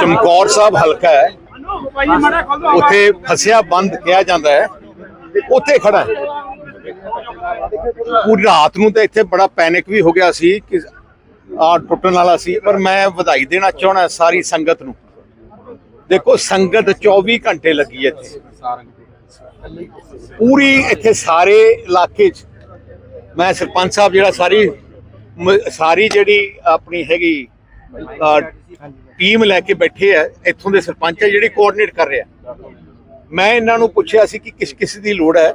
ਚਮਕੌਰ ਸਾਹਿਬ ਹਲਕਾ ਹੈ। ਉੱਥੇ ਫਸਿਆ ਬੰਦ ਕਿਹਾ ਜਾਂਦਾ ਹੈ। ਉੱਥੇ ਖੜਾ ਹੈ। ਪੂਰੀ ਰਾਤ ਨੂੰ ਤਾਂ ਇੱਥੇ ਬੜਾ ਪੈਨਿਕ ਵੀ ਹੋ ਗਿਆ ਸੀ ਕਿ ਆ ਟੁੱਟਣ ਵਾਲਾ ਸੀ, ਪਰ ਮੈਂ ਵਧਾਈ ਦੇਣਾ ਚਾਹਣਾ ਸਾਰੀ ਸੰਗਤ ਨੂੰ। ਦੇਖੋ, ਸੰਗਤ 24 ਘੰਟੇ ਲੱਗੀ ਇੱਥੇ। ਪੂਰੀ ਇੱਥੇ ਸਾਰੇ ਇਲਾਕੇ 'ਚ। ਮੈਂ ਸਰਪੰਚ ਸਾਹਿਬ ਜਿਹੜਾ ਸਾਰੀ ਮ- ਸਾਰੀ ਜਿਹੜੀ ਆਪਣੀ ਹੈਗੀ ਟੀਮ ਲੈ ਕੇ ਬੈਠੇ ਆ, ਇੱਥੋਂ ਦੇ ਸਰਪੰਚ ਆ, ਜਿਹੜੀ ਕੋਆਰਡੀਨੇਟ ਕਰ ਰਿਹਾ। ਮੈਂ ਇਹਨਾਂ ਨੂੰ ਪੁੱਛਿਆ ਸੀ ਕਿ ਕਿਸ ਕਿਸ ਦੀ ਲੋੜ ਹੈ।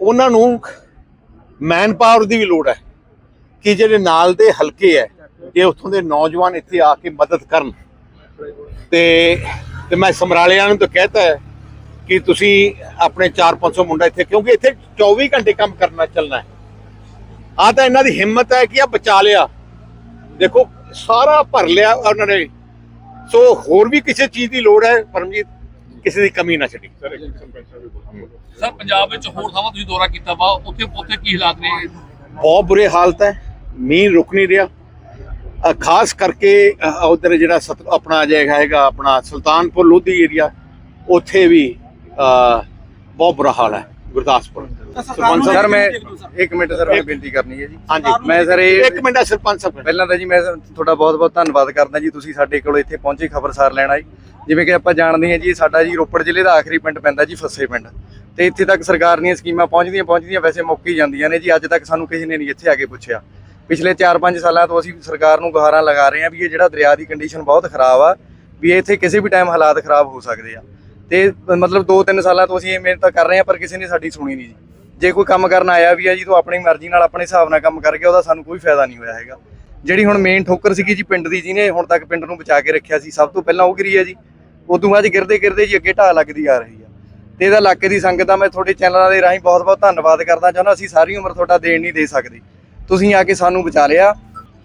ਉਹਨਾਂ ਨੂੰ ਮੈਨ ਪਾਵਰ ਦੀ ਵੀ ਲੋੜ ਹੈ ਕਿ ਜਿਹੜੇ ਨਾਲ ਦੇ ਹਲਕੇ ਹੈ, ਇਹ ਉੱਥੋਂ ਦੇ ਨੌਜਵਾਨ ਇੱਥੇ ਆ ਕੇ ਮਦਦ ਕਰਨ। ਤੇ ਤੇ ਮੈਂ ਸਮਰਾਲਿਆਂ ਨੂੰ ਤਾਂ ਕਹਿਤਾ ਹੈ ਕਿ ਤੁਸੀਂ ਆਪਣੇ 4-500 ਮੁੰਡਾ ਇੱਥੇ, ਕਿਉਂਕਿ ਇੱਥੇ 24 ਘੰਟੇ ਕੰਮ ਕਰਨਾ, ਚੱਲਣਾ ਹੈ। ਆ ਤਾਂ ਇਹਨਾਂ ਦੀ ਹਿੰਮਤ ਹੈ ਕਿ ਆ ਬਚਾ ਲਿਆ। ਦੇਖੋ ਸਾਰਾ ਭਰ ਲਿਆ ਉਹਨਾਂ ਨੇ। ਸੋ ਹੋਰ ਵੀ ਕਿਸੇ ਚੀਜ਼ ਦੀ ਲੋੜ ਹੈ ਪਰਮਜੀਤ ਕਿਸੇ ਦੀ ਕਮੀ ਨਾ ਛੱਡੀ। ਸਰ ਪੰਜਾਬ ਵਿੱਚ ਹੋਰ ਥਾਵਾਂ ਤੁਸੀਂ ਦੌਰਾ ਕੀਤਾ ਵਾ ਉੱਥੇ ਉੱਥੇ ਕੀ ਹਾਲਾਤ ਨੇ? ਬਹੁਤ ਬੁਰੇ ਹਾਲਤ ਹੈ ਮੀਂਹ ਰੁਕ ਨਹੀਂ ਰਿਹਾ। ਖਾਸ ਕਰਕੇ ਉਧਰ ਜਿਹੜਾ ਆਪਣਾ ਜਿਹੜਾ ਹੈਗਾ ਆਪਣਾ ਸੁਲਤਾਨਪੁਰ ਲੋਧੀ ਏਰੀਆ ਉੱਥੇ ਵੀ ਬਹੁਤ ਬੁਰਾ ਹਾਲ ਹੈ ਗੁਰਦਾਸਪੁਰ। ਸਰਪੰਚ ਸਰ ਮੈਂ ਇੱਕ ਮਿੰਟ ਸਰ ਮੈਂ ਬੇਨਤੀ ਕਰਨੀ ਹੈ ਜੀ। ਹਾਂਜੀ। ਮੈਂ ਸਰ ਇਹ ਇੱਕ ਮਿੰਟ ਸਰਪੰਚ ਸਾਹਿਬ ਪਹਿਲਾਂ ਤਾਂ ਜੀ ਮੈਂ ਤੁਹਾਡਾ ਬਹੁਤ-ਬਹੁਤ ਧੰਨਵਾਦ ਕਰਦਾ ਜੀ। ਤੁਸੀਂ ਸਾਡੇ ਕੋਲ ਇੱਥੇ ਪਹੁੰਚੇ ਖਬਰਸਾਰ ਲੈਣ ਆਏ। ਜਿਵੇਂ ਕਿ ਆਪਾਂ ਜਾਣਦੇ ਹਾਂ ਜੀ ਸਾਡਾ ਜੀ ਰੋਪੜ ਜ਼ਿਲ੍ਹੇ ਦਾ ਆਖਰੀ ਪਿੰਡ ਪੈਂਦਾ ਜੀ ਫੱਸੇ ਪਿੰਡ। ਤੇ ਇੱਥੇ ਤੱਕ ਸਰਕਾਰ ਦੀਆਂ ਸਕੀਮਾਂ ਪਹੁੰਚਦੀਆਂ ਪਹੁੰਚਦੀਆਂ ਵੈਸੇ ਮੁੱਕ ਹੀ ਜਾਂਦੀਆਂ ਨੇ ਜੀ। ਅੱਜ ਤੱਕ ਸਾਨੂੰ ਕਿਸੇ ਨੇ ਨਹੀਂ ਇੱਥੇ ਆ ਕੇ ਪੁੱਛਿਆ। ਪਿਛਲੇ 4-5 ਸਾਲਾਂ ਤੋਂ ਅਸੀਂ ਸਰਕਾਰ ਨੂੰ ਗੁਹਾਰਾਂ ਲਗਾ ਰਹੇ ਹਾਂ ਵੀ ਇਹ ਜਿਹੜਾ ਦਰਿਆ ਦੀ ਕੰਡੀਸ਼ਨ ਬਹੁਤ ਖਰਾਬ ਆ ਵੀ ਇੱਥੇ ਕਿਸੇ ਵੀ ਟਾਈਮ ਹਾਲਾਤ ਖਰਾਬ ਹੋ ਸਕਦੇ ਆ। ਤੇ ਮਤਲਬ 2-3 ਸਾਲਾਂ ਤੋਂ ਅਸੀਂ ਇਹ ਮਿਹਨਤ ਕਰ ਰਹੇ ਹਾਂ ਪਰ ਕਿਸੇ ਨੇ ਸਾਡੀ ਸੁਣੀ ਨਹੀਂ ਜੀ। ਜੇ ਕੋਈ ਕੰਮ ਕਰਨ ਆਇਆ ਵੀ ਆ ਜੀ, ਤਾਂ ਆਪਣੀ ਮਰਜ਼ੀ ਨਾਲ ਆਪਣੇ ਹਿਸਾਬ ਨਾਲ ਕੰਮ ਕਰ ਗਿਆ ਉਹਦਾ ਸਾਨੂੰ ਕੋਈ ਫਾਇਦਾ ਨਹੀਂ ਹੋਇਆ ਹੈਗਾ। ਜਿਹੜੀ ਹੁਣ ਮੇਨ ਠੋਕਰ ਸੀਗੀ ਜੀ ਪਿੰਡ ਦੀ, ਜਿਹਨੇ ਹੁਣ ਤੱਕ ਪਿੰਡ ਨੂੰ ਬਚਾ ਕੇ ਰੱਖਿਆ ਸੀ, ਸਭ ਤੋਂ ਪਹਿਲਾਂ ਉਹ ਗਿਰੀ ਹੈ ਜੀ। ਉਦੋਂ ਬਾਅਦ ਗਿਰਦੇ ਗਿਰਦੇ ਜੀ ਅੱਗੇ ਢਾਹ ਲੱਗਦੀ ਆ ਰਹੀ ਆ। ਤੇ ਇਹਦਾ ਇਲਾਕੇ ਦੀ ਸੰਗਤ ਦਾ ਮੈਂ ਤੁਹਾਡੇ ਚੈਨਲਾਂ ਦੇ ਰਾਹੀਂ ਬਹੁਤ ਬਹੁਤ ਧੰਨਵਾਦ ਕਰਦਾ, ਚਾਹੁੰਦਾ ਅਸੀਂ ਸਾਰੀ ਉਮਰ ਤੁਹਾਡਾ ਦੇਣ ਨਹੀਂ ਦੇ ਸਕਦੇ। ਤੁਸੀਂ ਆ ਕੇ ਸਾਨੂੰ ਬਚਾ ਲਿਆ।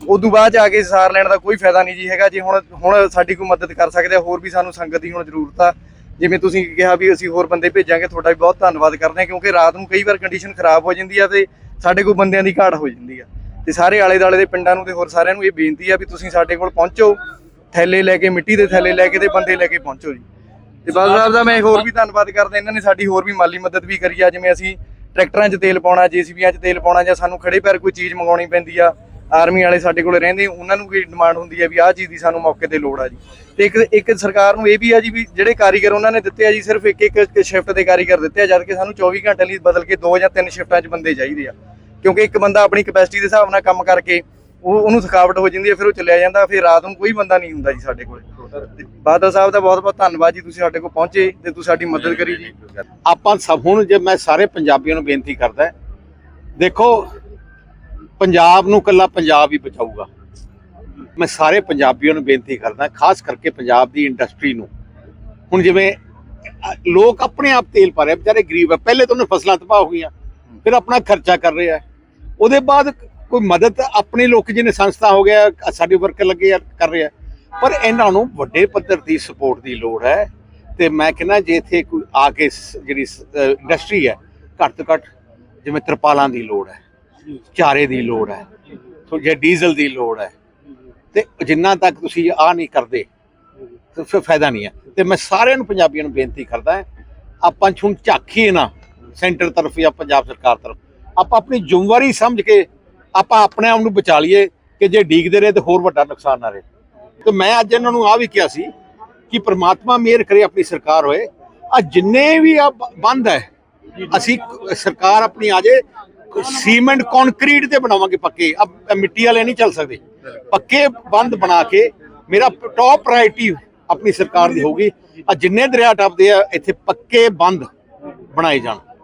ਉਦੋਂ ਬਾਅਦ 'ਚ ਆ ਕੇ ਸਾਰ ਲੈਣ ਦਾ ਕੋਈ ਫਾਇਦਾ ਨਹੀਂ ਜੀ ਹੈਗਾ। ਜੇ ਹੁਣ ਹੁਣ ਸਾਡੀ ਕੋਈ ਮਦਦ ਕਰ ਸਕਦੇ ਆ, ਹੋਰ ਵੀ ਸਾਨੂੰ ਸੰਗਤ ਦੀ ਹੁਣ ਜ਼ਰੂਰਤ ਆ ਜਿਵੇਂ ਤੁਸੀਂ ਕਿਹਾ ਵੀ ਅਸੀਂ ਹੋਰ ਬੰਦੇ ਭੇਜਾਂਗੇ, ਤੁਹਾਡਾ ਵੀ ਬਹੁਤ ਧੰਨਵਾਦ ਕਰਦੇ ਹਾਂ, ਕਿਉਂਕਿ ਰਾਤ ਨੂੰ ਕਈ ਵਾਰ ਕੰਡੀਸ਼ਨ ਖਰਾਬ ਹੋ ਜਾਂਦੀ ਆ ਤੇ ਸਾਡੇ ਕੋਲ ਬੰਦਿਆਂ ਦੀ ਘਾਟ ਹੋ ਜਾਂਦੀ ਆ। ਤੇ ਸਾਰੇ ਆਲੇ ਦਾਲੇ ਦੇ ਪਿੰਡਾਂ ਨੂੰ ਤੇ ਹੋਰ ਸਾਰਿਆਂ ਨੂੰ ਇਹ ਬੇਨਤੀ ਆ ਵੀ ਤੁਸੀਂ ਸਾਡੇ ਕੋਲ ਪਹੁੰਚੋ, ਥੈਲੇ ਲੈ ਕੇ, ਮਿੱਟੀ ਦੇ ਥੈਲੇ ਲੈ ਕੇ ਤੇ ਬੰਦੇ ਲੈ ਕੇ ਪਹੁੰਚੋ ਜੀ। ਤੇ ਬਾਦਲ ਸਾਹਿਬ ਦਾ ਮੈਂ ਹੋਰ ਵੀ ਧੰਨਵਾਦ ਕਰਦਾ, ਇਹਨਾਂ ਨੇ ਸਾਡੀ ਹੋਰ ਵੀ ਮਾਲੀ ਮਦਦ ਵੀ ਕਰੀ ਆ, ਜਿਵੇਂ ਅਸੀਂ ਟਰੈਕਟਰਾਂ 'ਚ ਤੇਲ ਪਾਉਣਾ, ਜੀਸੀਬੀਆਂ 'ਚ ਤੇਲ ਪਾਉਣਾ ਜਾਂ ਸਾਨੂੰ ਖੜੇ ਪੈਰ ਕੋਈ ਚੀਜ਼ ਮੰਗਾਉਣੀ ਪੈਂਦੀ ਆ ਆਰਮੀ ਵਾਲੇ ਸਾਡੇ ਕੋਲ ਰਹਿੰਦੇ, ਉਹਨਾਂ ਨੂੰ ਵੀ ਡਿਮਾਂਡ ਹੁੰਦੀ ਆ ਵੀ ਆਹ ਚੀਜ਼ ਦੀ ਸਾਨੂੰ ਮੌਕੇ ਤੇ ਲੋੜ ਆ ਜੀ। ਤੇ ਇੱਕ ਇੱਕ ਸਰਕਾਰ ਨੂੰ ਇਹ ਵੀ ਆ ਜੀ ਵੀ ਜਿਹੜੇ ਕਾਰੀਗਰ ਉਹਨਾਂ ਨੇ ਦਿੱਤੇ ਆ ਜੀ, ਸਿਰਫ ਇੱਕ ਇੱਕ ਸ਼ਿਫਟ ਦੇ ਕਾਰੀਗਰ ਦਿੱਤੇ ਆ, ਜਦ ਕਿ ਸਾਨੂੰ 24 ਘੰਟੇ ਲਈ ਬਦਲ ਕੇ ਦੋ ਜਾਂ ਤਿੰਨ ਸ਼ਿਫਟਾਂ 'ਚ ਬੰਦੇ ਚਾਹੀਦੇ ਆ। ਕਿਉਂਕਿ ਇੱਕ ਬੰਦਾ ਆਪਣੀ ਕਪੈਸਿਟੀ ਦੇ ਹਿਸਾਬ ਨਾਲ ਕੰਮ ਕਰਕੇ, ਉਹ, ਉਹਨੂੰ ਥਕਾਵਟ ਹੋ ਜਾਂਦੀ ਹੈ, ਫਿਰ ਉਹ ਚਲਿਆ ਜਾਂਦਾ, ਫਿਰ ਰਾਤ ਨੂੰ ਕੋਈ ਬੰਦਾ ਨਹੀਂ ਹੁੰਦਾ ਜੀ ਸਾਡੇ ਕੋਲ। ਤੇ ਬਾਦਲ ਸਾਹਿਬ ਦਾ ਬਹੁਤ ਬਹੁਤ ਧੰਨਵਾਦ ਜੀ, ਤੁਸੀਂ ਸਾਡੇ ਕੋਲ ਪਹੁੰਚੇ ਤੇ ਤੁਸੀਂ ਸਾਡੀ ਮਦਦ ਕਰੀ ਜੀ। ਆਪਾਂ ਸਭ ਹੁਣ ਜੇ ਮੈਂ ਸਾਰੇ ਪੰਜਾਬੀਆਂ ਨੂੰ ਬੇਨਤੀ ਕਰਦਾ, ਦੇਖੋ ਪੰਜਾਬ ਨੂੰ ਕੱਲਾ ਪੰਜਾਬ ਹੀ ਬਚਾਊਗਾ। ਮੈਂ ਸਾਰੇ ਪੰਜਾਬੀਆਂ ਨੂੰ ਬੇਨਤੀ ਕਰਦਾ, ਖਾਸ ਕਰਕੇ ਪੰਜਾਬ ਦੀ ਇੰਡਸਟਰੀ ਨੂੰ। ਹੁਣ ਜਿਵੇਂ ਲੋਕ ਆਪਣੇ ਆਪ ਤੇਲ ਪਾ ਰਹੇ ਵਿਚਾਰੇ ਗਰੀਬ ਆ, ਪਹਿਲੇ ਤਾਂ ਉਹਨੇ ਫਸਲਾਂ ਤਬਾਹ ਹੋ ਗਈਆਂ, ਫਿਰ ਆਪਣਾ ਖਰਚਾ ਕਰ ਰਿਹਾ ਉਹਦੇ ਬਾਅਦ ਕੋਈ ਮਦਦ ਆਪਣੇ ਲੋਕ ਜਿਹਨੇ ਸੰਸਥਾ ਹੋ ਗਿਆ, ਸਾਡੇ ਵਰਕਰ ਲੱਗੇ ਆ, ਕਰ ਰਿਹਾ ਪਰ ਇਹਨਾਂ ਨੂੰ ਵੱਡੇ ਪੱਧਰ ਦੀ ਸਪੋਰਟ ਦੀ ਲੋੜ ਹੈ। ਤੇ ਮੈਂ ਕਹਿੰਦਾ, ਜੇ ਇੱਥੇ ਕੋਈ ਆ ਕੇ ਸ- ਜਿਹੜੀ ਇੰਡਸਟਰੀ ਹੈ, ਘੱਟ ਤੋਂ ਘੱਟ ਜਿਵੇਂ ਤਰਪਾਲਾਂ ਦੀ ਲੋੜ ਹੈ। ਚਾਰੇ ਦੀ ਲੋੜ ਹੈ। ਥੋੜੀ ਜਿਹੀ ਡੀਜ਼ਲ ਦੀ ਲੋੜ ਹੈ। ਤੇ ਜਿੰਨਾ ਤੱਕ ਤੁਸੀਂ ਆ ਨਹੀਂ ਕਰਦੇ ਫਿਰ ਫਾਇਦਾ ਨਹੀਂ ਹੈ। ਤੇ ਮੈਂ ਸਾਰਿਆਂ ਨੂੰ ਪੰਜਾਬੀਆਂ ਨੂੰ ਬੇਨਤੀ ਕਰਦਾ ਆਪਾਂ ਹੁਣ ਝਾਕੀਏ ਨਾ, ਸੈਂਟਰ ਤਰਫ ਜਾਂ ਪੰਜਾਬ ਸਰਕਾਰ ਤਰਫ। ਆਪਾਂ ਆਪਣੀ ਜ਼ਿੰਮੇਵਾਰੀ ਸਮਝ ਕੇ ਆਪਾਂ ਆਪਣੇ ਆਪ ਨੂੰ ਬਚਾ ਲਈਏ ਕਿ ਜੇ ਡੀਕਦੇ ਰਹੇ ਤੇ ਹੋਰ ਵੱਡਾ ਨੁਕਸਾਨ ਨਾ ਰਹੇ। ਤੇ ਮੈਂ ਅੱਜ ਇਹਨਾਂ ਨੂੰ ਆ ਵੀ ਕਿਹਾ ਸੀ ਕਿ ਪ੍ਰਮਾਤਮਾ ਮਿਹਰ ਕਰੇ ਆਪਣੀ ਸਰਕਾਰ ਹੋਏ। ਆ ਜਿੰਨੇ ਵੀ ਆ ਬੰਦ ਹੈ, ਅਸੀਂ ਸਰਕਾਰ ਆਪਣੀ ਆ ਜੇ ਸੀਮੈਂਟ ਕੰਕਰੀਟ ਤੇ ਬਣਾਵਾਂਗੇ ਪੱਕੇ। ਅਬ ਮਿੱਟੀ ਵਾਲੇ ਨਹੀਂ ਚੱਲ ਸਕਦੇ। ਪੱਕੇ ਬੰਦ ਬਣਾ ਕੇ ਮੇਰਾ ਟੌਪ ਪ੍ਰਾਇੋਰਟੀ ਆਪਣੀ ਸਰਕਾਰ ਦੀ ਹੋਊਗੀ। ਆ ਜਿੰਨੇ ਦਰਿਆ ਟੱਪਦੇ ਆ, ਇੱਥੇ ਪੱਕੇ ਬੰਦ ਬਣਾਏ ਜਾਣ।